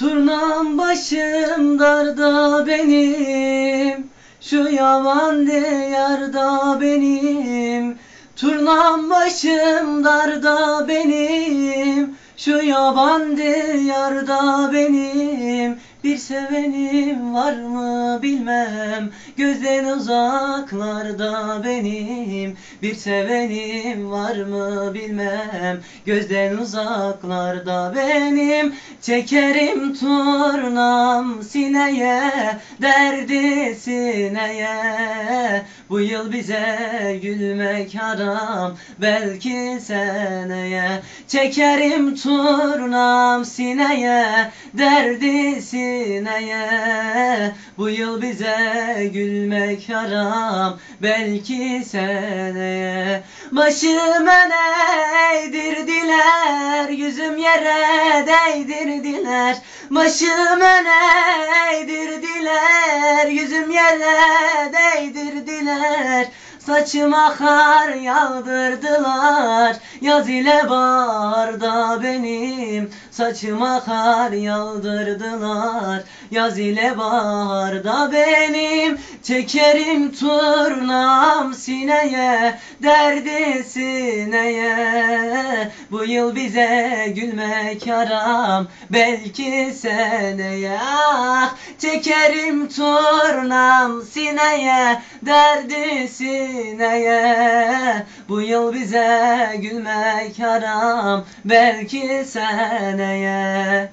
Turnam başım darda benim. Şu yaman diyarda benim. Turnam başım darda benim. Şu yaban diyarda benim Bir sevenim var mı bilmem. Gözden uzaklarda benim Bir sevenim var mı bilmem. Gözden uzaklarda benim Çekerim turnam sineye Derdi sineye. Bu yıl bize gülmek haram Belki seneye. Çekerim turnam sineye Derdi sineye. Bu yıl bize gülmek haram Belki seneye. Başımı eğdirdiler Yüzüm yere değdirdiler. Başımı eğdirdiler Yüzüm yere değdirdiler Saçıma kar yağdırdılar Yaz ile baharda benim. Saçıma kar yağdırdılar Yaz ile baharda benim. Çekerim turnam sineye Derdi sineye Bu yıl bize gülmek haram Belki seneye. Ah, Çekerim turnam sineye Derdi sineye. Bu yıl bize gülmek haram Belki seneye